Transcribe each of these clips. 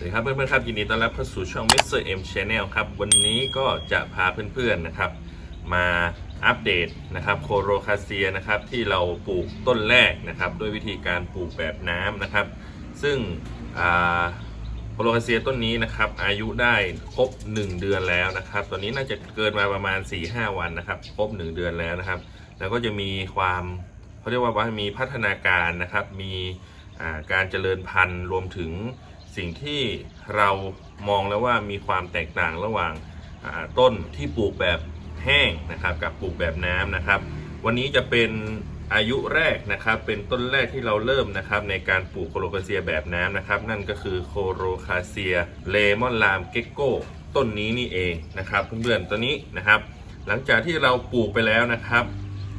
สวัสดีครับเพื่อนๆครับยินดีต้อนรับเข้าสู่ช่อง Mr. M Channel ครับ วันนี้ก็จะพาเพื่อนๆนะครับ มาอัปเดตนะครับโคโรคาเซียนะครับที่เราปลูกต้นแรกนะครับ ด้วยวิธีการปลูกแบบน้ำนะครับ ซึ่งโคโรคาเซียต้นนี้นะครับ อายุได้ครบ 1 เดือนแล้วนะครับ ตอนนี้น่าจะเกินมาประมาณ 4-5 วันนะครับ ครบ 1 เดือนแล้วนะครับ แล้วก็จะมีความเขาเรียกว่ามีพัฒนาการนะครับ มีการเจริญพันธุ์รวมถึง สิ่งที่เรามองแล้วว่ามีความแตกต่างระหว่างต้นที่ปลูกแบบแห้งนะครับกับปลูกแบบน้ำนะครับ วันนี้จะเป็นอายุแรกนะครับ เป็นต้นแรกที่เราเริ่มนะครับในการปลูกโคโรคาเซียแบบน้ำนะครับ นั่นก็คือโคโรคาเซียเลมอนลามเกโก้ต้นนี้นี่เองนะครับเพื่อนๆตัวนี้นะครับ หลังจากที่เราปลูกไปแล้วนะครับ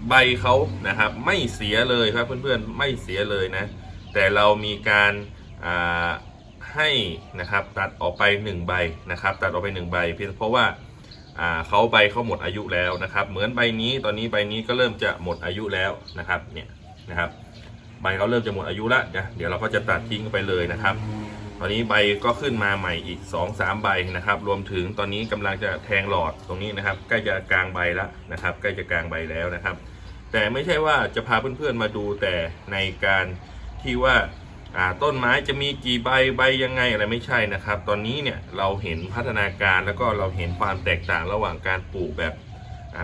ใบเขานะครับไม่เสียเลยครับเพื่อนๆไม่เสียเลยนะ แต่เรามีการ ให้นะครับตัดออกไป 1 ใบนะครับตัดออกไป 1 ใบเพียงเพราะว่าเขาใบเขาหมดอายุแล้วนะครับ เหมือนใบนี้ตอนนี้ใบนี้ก็เริ่มจะหมดอายุแล้วนะครับเนี่ยนะครับใบเขาเริ่มจะหมดอายุแล้วนะเดี๋ยวเราก็จะตัดทิ้งไปเลยนะครับ ตอนนี้ใบก็ขึ้นมาใหม่อีก 2-3 ใบนะครับ รวมถึงตอนนี้กำลังจะแทงหลอดตรงนี้นะครับ ใกล้จะกลางใบแล้วนะครับ ใกล้จะกลางใบแล้วนะครับ แต่ไม่ใช่ว่าจะพาเพื่อนๆมาดูแต่ในการที่ว่า ต้นไม้จะมีกี่ใบใบยังไงอะไรไม่ใช่นะครับ ตอนนี้เนี่ยเราเห็นพัฒนาการแล้วก็เราเห็นความแตกต่างระหว่างการปลูกแบบ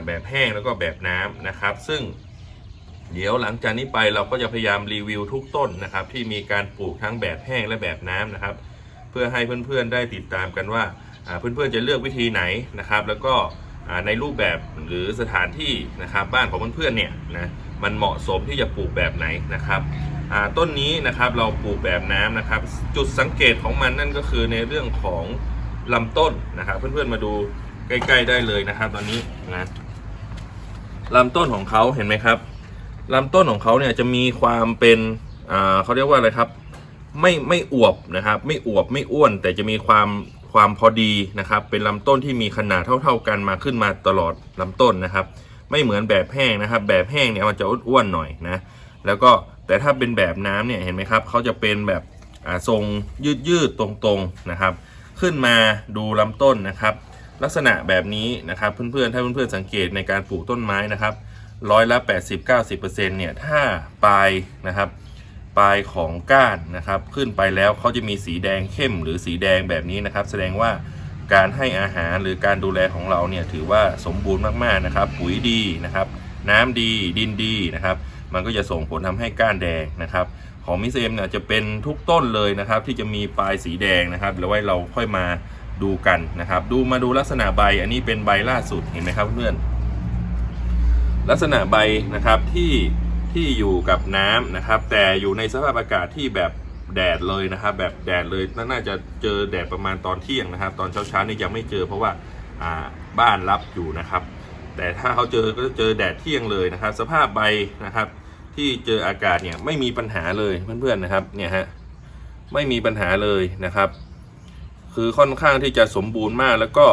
แบบแห้งแล้วก็แบบน้ำนะครับ ซึ่งเดี๋ยวหลังจากนี้ไปเราก็จะพยายามรีวิวทุกต้นนะครับ ที่มีการปลูกทั้งแบบแห้งและแบบน้ำนะครับ เพื่อให้เพื่อนๆได้ติดตามกันว่าเพื่อนๆจะเลือกวิธีไหนนะครับ แล้วก็ในรูปแบบหรือสถานที่นะครับ บ้านของเพื่อนๆเนี่ยนะมันเหมาะสมที่จะปลูกแบบไหนนะครับ ต้นนี้นะครับเราปลูกแบบน้ำนะครับ จุดสังเกตของมันนั่นก็คือในเรื่องของลำต้นนะครับ เพื่อนๆมาดูใกล้ๆได้เลยนะครับ ตอนนี้นะลำต้นของเขาเห็นไหมครับลำต้นของเขาเนี่ยจะมีความเป็นเขาเรียกว่าอะไรครับ ไม่ไม่อวบนะครับ ไม่อวบไม่อ้วน แต่จะมีความความพอดีนะครับ เป็นลำต้นที่มีขนาดเท่า ๆกันมาขึ้นมาตลอดลำต้นนะครับ ไม่เหมือนแบบแห้งนะครับ แบบแห้งเนี่ยมันจะอ้วนๆหน่อยนะ แล้วก็ แต่ถ้าเป็นแบบน้ำเนี่ยเห็นไหมครับเขาจะเป็นแบบอ่าทรงยืดๆตรงๆนะครับ ขึ้นมาดูลำต้นนะครับ ลักษณะแบบนี้นะครับเพื่อนๆถ้าเพื่อนๆสังเกตในการปลูกต้นไม้นะครับร้อยละ 80-90%เนี่ยถ้าปลายนะครับปลายของก้านนะครับ ขึ้นไปแล้วเขาจะมีสีแดงเข้มหรือสีแดงแบบนี้นะครับ แสดงว่าการให้อาหารหรือการดูแลของเราเนี่ยถือว่าสมบูรณ์มากๆนะครับ ปุ๋ยดีนะครับ น้ำดีดินดีนะครับ มันก็จะส่งผลทำให้ก้านแดงนะครับ ของมิสเอมเนี่ยจะเป็นทุกต้นเลยนะครับ ที่จะมีปลายสีแดงนะครับแล้วไว้เราค่อยมาดูกันนะครับ ดูมาดูลักษณะใบอันนี้เป็นใบล่าสุดเห็นไหมครับเพื่อนลักษณะใบนะครับที่ที่อยู่กับน้ำนะครับ แต่อยู่ในสภาพอากาศที่แบบแดดเลยนะครับ แบบแดดเลยน่าจะเจอแดดประมาณตอนเที่ยงนะครับ ตอนเช้าๆนี่ยังไม่เจอเพราะว่าบ้านรับอยู่นะครับ แต่ถ้าเขาเจอก็จะเจอแดดเที่ยงเลยนะครับ สภาพใบนะครับ ที่เจออากาศเนี่ยไม่มีปัญหาเลยเพื่อนๆนะครับเนี่ยฮะไม่มีปัญหาเลยนะครับ คือค่อนข้างที่จะสมบูรณ์มากแล้วก็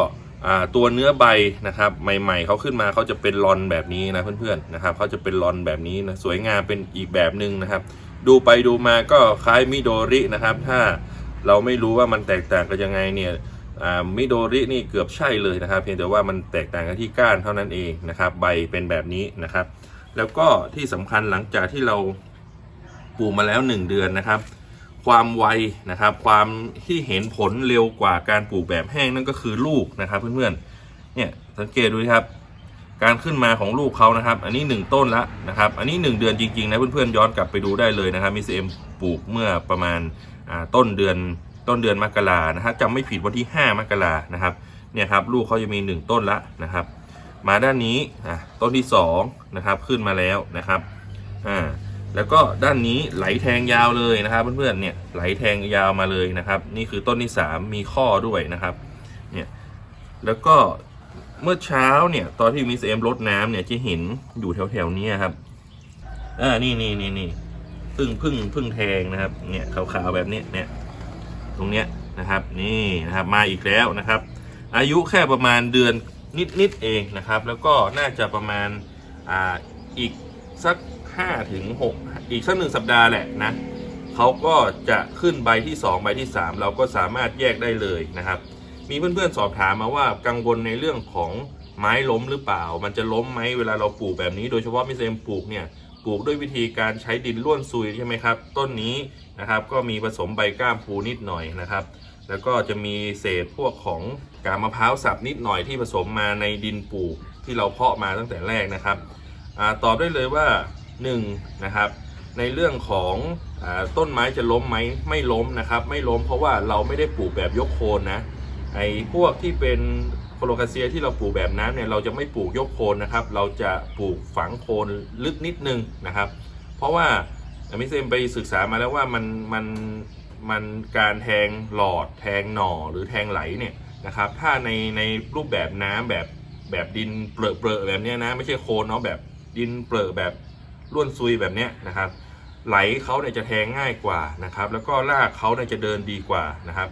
ตัวเนื้อใบนะครับ ใหม่ๆเขาขึ้นมาเขาจะเป็นรอนแบบนี้นะเพื่อนๆนะครับเขาจะเป็นรอนแบบนี้นะสวยงามเป็นอีกแบบหนึ่งนะครับ ดูไปดูมาก็คล้ายมิโดรินะครับ ถ้าเราไม่รู้ว่ามันแตกต่างกันยังไงเนี่ย มิโดรินี่เกือบใช่เลยนะครับ เพียงแต่ว่ามันแตกต่างกันที่ก้านเท่านั้นเองนะครับ ใบเป็นแบบนี้นะครับ แล้วก็ที่สำคัญหลังจากที่เราปลูกมาแล้ว 1 เดือนนะครับ ความไวนะครับ ความที่เห็นผลเร็วกว่าการปลูกแบบแห้งนั่นก็คือลูกนะครับ เพื่อนๆ เนี่ยสังเกตดูครับ การขึ้นมาของลูกเขานะครับ อันนี้ 1 ต้นละนะครับ อันนี้ 1 เดือนจริงๆนะเพื่อนๆย้อนกลับไปดูได้เลยนะครับมิสเอ็มปลูกเมื่อประมาณต้นเดือน ต้นเดือนมกรานะครับจำไม่ผิดวันที่ 5 มกรานะครับเนี่ยครับลูกเขาจะมี 1 ต้นละนะครับ มาด้านนี้อะต้นที่2นะครับขึ้นมาแล้วนะครับอ่าแล้วก็ด้านนี้ไหลแทงยาวเลยนะครับ เพื่อนๆเนี่ยไหลแทงยาวมาเลยนะครับ นี่คือต้นที่ 3 มีข้อด้วยนะครับเนี่ยแล้วก็เมื่อเช้าเนี่ยตอนที่มิสเอ็มรดน้ำเนี่ยจะเห็นอยู่แถวๆนี้ครับอ่านี่นี่นี่นี่พึ่งพึ่งพึ่งแทงนะครับเนี่ยขาวๆแบบนี้เนี่ย ตรงเนี้ยนะครับนี่นะครับมาอีกแล้วนะครับ อายุแค่ประมาณเดือนนิดๆเองนะครับ แล้วก็น่าจะประมาณอ่าอีกสัก5ถึง6อีกสักหนึ่งสัปดาห์แหละนะเขาก็จะขึ้นใบที่ 2 ใบที่ 3 เราก็สามารถแยกได้เลยนะครับ มีเพื่อนๆสอบถามมาว่ากังวลในเรื่องของไม้ล้มหรือเปล่า มันจะล้มไหมเวลาเราปลูกแบบนี้ โดยเฉพาะมิเซมปลูกเนี่ย ปลูกด้วยวิธีการใช้ดินร่วนซุยใช่ไหมครับ ต้นนี้นะครับก็มีผสมใบก้ามปูนิดหน่อยนะครับ แล้วก็จะมีเศษพวกของกามะพร้าวสับนิดหน่อยที่ผสมมาในดินปลูกที่เราเพาะมาตั้งแต่แรกนะครับอตอบได้เลยว่า1นนะครับในเรื่องของอต้นไม้จะล้มไหมไม่ล้มนะครับ ไม่ล้มเพราะว่าเราไม่ได้ปลูกแบบยกโคนนะไอ้พวกที่เป็น โคโลคาเซียที่เราปลูกแบบนั้นเนี่ยเราจะไม่ปลูกยกโคนนะครับ เราจะปลูกฝังโคนลึกนิดนึงนะครับ เพราะว่ามิเซมไปศึกษามาแล้วว่ามันมันมันการแทงหลอดแทงหน่อหรือแทงไหลเนี่ยนะครับ ถ้าในในรูปแบบน้ำแบบแบบดินเปรอะเปรอะแบบนี้นะไม่ใช่โคนเนาะแบบดินเปรอะแบบร่วนซุยแบบนี้นะครับ ไหลเขาเนี่ยจะแทงง่ายกว่านะครับ แล้วก็รากเขาเนี่ยจะเดินดีกว่านะครับ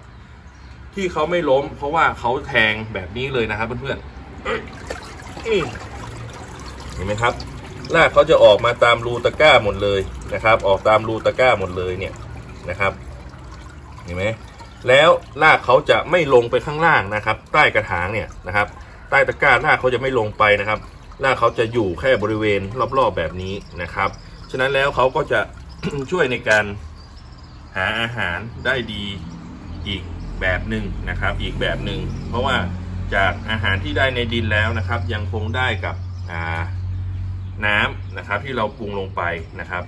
ที่เขาไม่ล้ม เพราะว่าเขาแทงแบบนี้เลยนะครับเพื่อนๆเห็นไหมครับรากเขาจะออกมาตามรูตะกร้าหมดเลยนะครับ ออกตามรูตะกร้าหมดเลยเนี่ยนะครับ เห็นไหมแล้วรากเขาจะไม่ลงไปข้างล่างนะครับ ใต้กระถางเนี่ยนะครับ ใต้ตะกร้ารากเขาจะไม่ลงไปนะครับรากเขาจะอยู่แค่บริเวณรอบๆแบบนี้นะครับ ฉะนั้นแล้วเขาก็จะช่วยในการหาอาหารได้ดีอีก แบบหนึ่งนะครับ อีกแบบหนึ่งเพราะว่าจากอาหารที่ได้ในดินแล้วนะครับ ยังคงได้กับน้ำนะครับที่เราปรุงลงไปนะครับ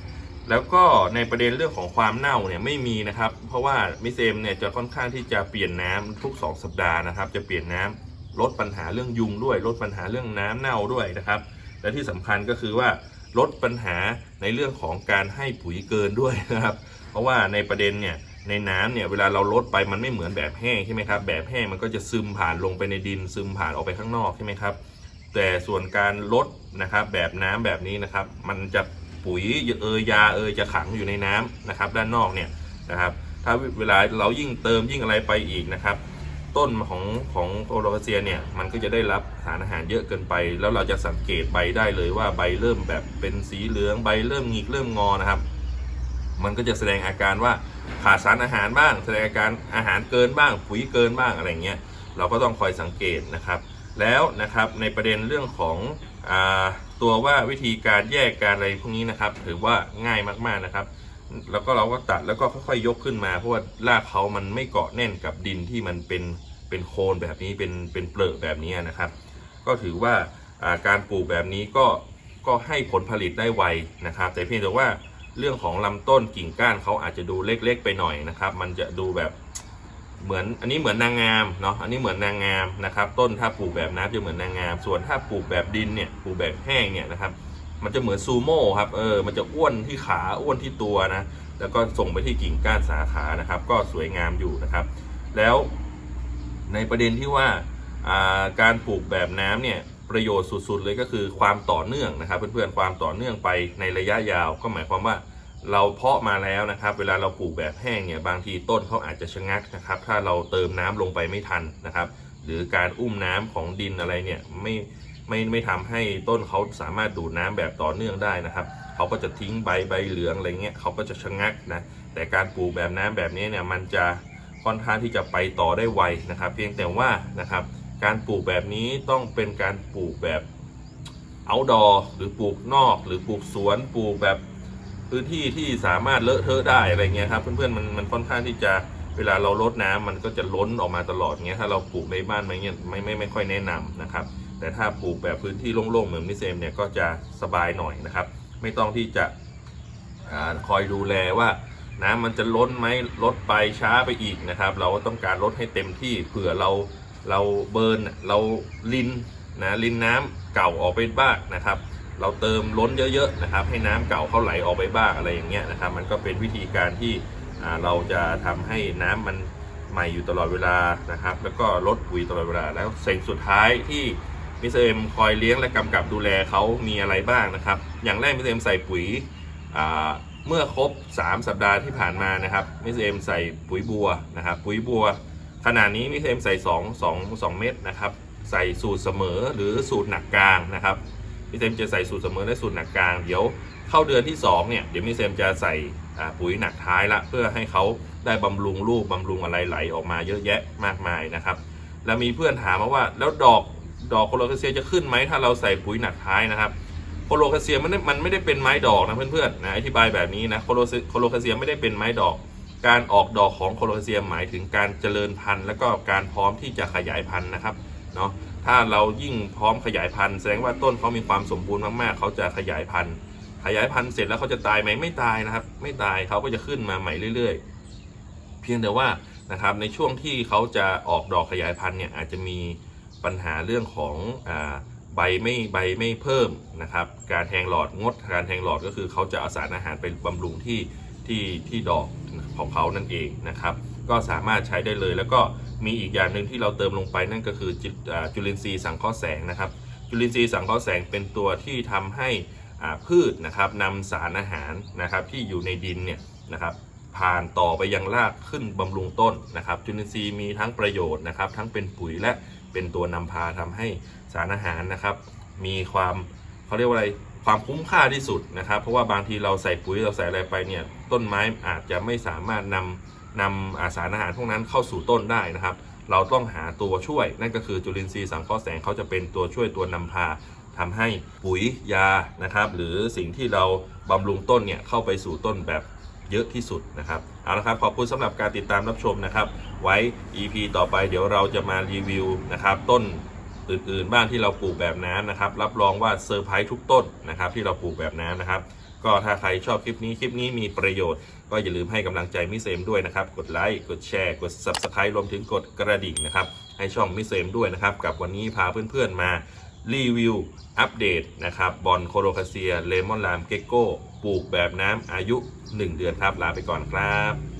แล้วก็ในประเด็นเรื่องของความเน่าเนี่ยไม่มีนะครับ เพราะว่ามิเซมเนี่ยจะค่อนข้างที่จะเปลี่ยนน้ำทุก 2 สัปดาห์นะครับ จะเปลี่ยนน้ำลดปัญหาเรื่องยุงด้วย ลดปัญหาเรื่องน้ำเน่าด้วยนะครับ และที่สำคัญก็คือว่าลดปัญหาในเรื่องของการให้ปุ๋ยเกินด้วยนะครับ เพราะว่าในประเด็นเนี่ย ในน้ำเนี่ยเวลาเราลดไปมันไม่เหมือนแบบแห้งใช่ไหมครับแบบแห้งมันก็จะซึมผ่านลงไปในดินซึมผ่านออกไปข้างนอกใช่ไหมครับแต่ส่วนการลดนะครับแบบน้ำแบบนี้นะครับ มันจะปุ๋ยเอยยาเอยจะขังอยู่ในน้ำนะครับ ด้านนอกเนี่ยนะครับ ถ้าเวลาเรายิ่งเติมยิ่งอะไรไปอีกนะครับ ต้นของของโอโลคาเซียเนี่ยมันก็จะได้รับสารอาหารเยอะเกินไป แล้วเราจะสังเกตใบได้เลยว่าใบเริ่มแบบเป็นสีเหลืองใบเริ่มหงิกเริ่มงอนะครับ มันก็จะแสดงอาการว่าขาดสารอาหารบ้าง แสดงอาการอาหารเกินบ้าง ปุ๋ยเกินบ้างอะไรเงี้ยเราก็ต้องคอยสังเกตนะครับ แล้วนะครับในประเด็นเรื่องของอตัวว่าวิธีการแยกการอะไรพวกนี้นะครับ ถือว่าง่ายมากๆนะครับ แล้วก็เราก็ตัดแล้วก็ค่อยๆยกขึ้นมาเพราะว่ารากเขามันไม่เกาะแน่นกับดินที่มันเป็นเป็นโคลนแบบนี้เป็นเป็นเปลือกแบบนี้นะครับ ก็ถือว่าการปลูกแบบนี้ก็ก็ให้ผลผลิตได้ไวนะครับ แต่เพียงแต่ว่า เรื่องของลำต้นกิ่งก้านเขาอาจจะดูเล็กๆไปหน่อยนะครับ มันจะดูแบบเหมือนอันนี้เหมือนนางงามเนาะอันนี้เหมือนนางงามนะครับ ต้นถ้าปลูกแบบน้ำจะเหมือนนางงาม ส่วนถ้าปลูกแบบดินเนี่ยปลูกแบบแห้งเนี่ยนะครับ มันจะเหมือนซูโม่ครับเออมันจะอ้วนที่ขาอ้วนที่ตัวนะแล้วก็ส่งไปที่กิ่งก้านสาขานะครับ ก็สวยงามอยู่นะครับ แล้วในประเด็นที่ว่าอ่าการปลูกแบบน้ำเนี่ย ประโยชน์สุด ๆ เลยก็คือความต่อเนื่องนะครับ เพื่อนๆความต่อเนื่องไปในระยะยาว ก็หมายความว่าเราเพาะมาแล้วนะครับ เวลาเราปลูกแบบแห้งเนี่ยบางทีต้นเขาอาจจะชะงักนะครับ ถ้าเราเติมน้ำลงไปไม่ทันนะครับ หรือการอุ้มน้ำของดินอะไรเนี่ยไม่ไม่ไม่ทำให้ต้นเขาสามารถดูดน้ำแบบต่อเนื่องได้นะครับเขาก็จะทิ้งใบใบเหลืองอะไรเงี้ยเขาก็จะชะงักนะแต่การปลูกแบบน้ำแบบนี้เนี่ยมันจะค่อนข้างที่จะไปต่อได้ไวนะครับ เพียงแต่ว่านะครับ การปลูกแบบนี้ต้องเป็นการปลูกแบบ outdoor หรือปลูกนอก หรือปลูกสวนปลูกแบบพื้นที่ที่สามารถเลอะเทอะได้อะไรเงี้ยครับ เพื่อนๆมันมันค่อนข้างที่จะเวลาเราลดน้ำมันก็จะล้นออกมาตลอดเงี้ยถ้าเราปลูกในบ้านไม่เงี้ยไม่ไม่ไม่ค่อยแนะนำนะครับ แต่ถ้าปลูกแบบพื้นที่โล่งๆเหมือนมิเซมเนี่ยก็จะสบายหน่อยนะครับ ไม่ต้องที่จะอคอยดูแลว่าน้ำมันจะล้นไหมลดไปช้าไปอีกนะครับ เราก็ต้องการลดให้เต็มที่เผื่อเรา เราเบิร์นเราลินนะลินน้ำเก่าออกไปบ้างนะครับ เราเติมล้นเยอะๆนะครับ ให้น้ำเก่าเขาไหลออกไปบ้างอะไรอย่างเงี้ยนะครับ มันก็เป็นวิธีการที่เราจะทำให้น้ำมันใหม่อยู่ตลอดเวลานะครับ แล้วก็ลดปุ๋ยตลอดเวลา แล้วสิ่งสุดท้ายที่มิสเตอร์เอ็มคอยเลี้ยงและกำกับดูแลเขามีอะไรบ้างนะครับ อย่างแรกมิสเตอร์เอ็มใส่ปุ๋ยเมื่อครบ 3 สัปดาห์ที่ผ่านมานะครับมิสเตอร์เอ็มใส่ปุ๋ยบัวนะครับ ปุ๋ยบัว ขนาดนี้มิเตอร์เอ็มใส่2 2 2 เม็ดนะครับ ใส่สูตรเสมอหรือสูตรหนักกลางนะครับมิเตมจะใส่สูตรเสมอและสูตรหนักกลาง เดี๋ยวเข้าเดือนที่2เนี่ยเดี๋ยวมิเตมจะใส่ปุ๋ยหนักท้ายละเพื่อให้เขาได้บำรุงลูกบำรุงอะไรไหลออกมาเยอะแยะมากมายนะครับ แล้วมีเพื่อนถามมาว่าแล้วดอกดอกโคโลคาเซียจะขึ้นไหมถ้าเราใส่ปุ๋ยหนักท้ายนะครับโคโลคาเซียมันไม่มันไม่ได้เป็นไม้ดอกนะเพื่อนๆนะอธิบายแบบนี้นะโคโลโคโลคาเซียไม่ได้เป็นไม้ดอก การออกดอกของโคโลเซียมหมายถึงการเจริญพันธุ์ แล้วก็การพร้อมที่จะขยายพันธุ์นะครับเนาะถ้าเรายิ่งพร้อมขยายพันธุ์แสดงว่าต้นเขามีความสมบูรณ์มากๆ เขาจะขยายพันธุ์ ขยายพันธุ์เสร็จแล้วเขาจะตายไหมไม่ตายนะครับ ไม่ตายเขาก็จะขึ้นมาใหม่เรื่อย ๆ เพียงแต่ว่านะครับในช่วงที่เขาจะออกดอกขยายพันธุ์เนี่ยอาจจะมีปัญหาเรื่องของอาใบไม่ใบไม่เพิ่มนะครับ การแทงหลอดงดการแทงหลอดก็คือเขาจะเอาสารอาหารไปบำรุงที่ ที่ที่ดอกของเขานั่นเองนะครับ ก็สามารถใช้ได้เลย แล้วก็มีอีกอย่างหนึ่งที่เราเติมลงไปนั่นก็คือจุอ่าจุลินทรีย์สังเคราะห์แสงนะครับ จุลินทรีย์สังเคราะห์แสงเป็นตัวที่ทำให้พืชนะครับนำสารอาหารนะครับที่อยู่ในดินเนี่ยนะครับผ่านต่อไปยังรากขึ้นบำรุงต้นนะครับจุลินทรีย์มีทั้งประโยชน์นะครับ ทั้งเป็นปุ๋ยและเป็นตัวนำพาทำให้สารอาหารนะครับ มีความเขาเรียกว่าอะไรความคุ้มค่าที่สุดนะครับ เพราะว่าบางทีเราใส่ปุ๋ยเราใส่อะไรไปเนี่ย ต้นไม้อาจจะไม่สามารถนำนำสารอาหารพวกนั้นเข้าสู่ต้นได้นะครับ เราต้องหาตัวช่วย นั่นก็คือจุลินทรีย์สังเคราะห์แสงเขาจะเป็นตัวช่วยตัวนำพาทำให้ปุ๋ยยานะครับหรือสิ่งที่เราบำรุงต้นเนี่ยเข้าไปสู่ต้นแบบเยอะที่สุดนะครับเอาละครับขอบคุณสำหรับการติดตามรับชมนะครับ ไว้ EP ต่อไปเดี๋ยวเราจะมารีวิวนะครับต้น อื่นๆ บ้างที่เราปลูกแบบน้ำนะครับ รับรองว่าเซอร์ไพรส์ทุกต้นนะครับ ที่เราปลูกแบบน้ำนะครับ ก็ถ้าใครชอบคลิปนี้คลิปนี้มีประโยชน์ ก็อย่าลืมให้กำลังใจมิเซมด้วยนะครับ กดไลค์กดแชร์ กด Subscribe รวมถึงกดกระดิ่งนะครับ ให้ช่องมิเซมด้วยนะครับ กับวันนี้พาเพื่อนๆมารีวิวอัปเดตนะครับบอลโคโรคาเซียเลมอนลามเกโก้ปลูกแบบน้ำอายุ 1 เดือนครับลาไปก่อนครับ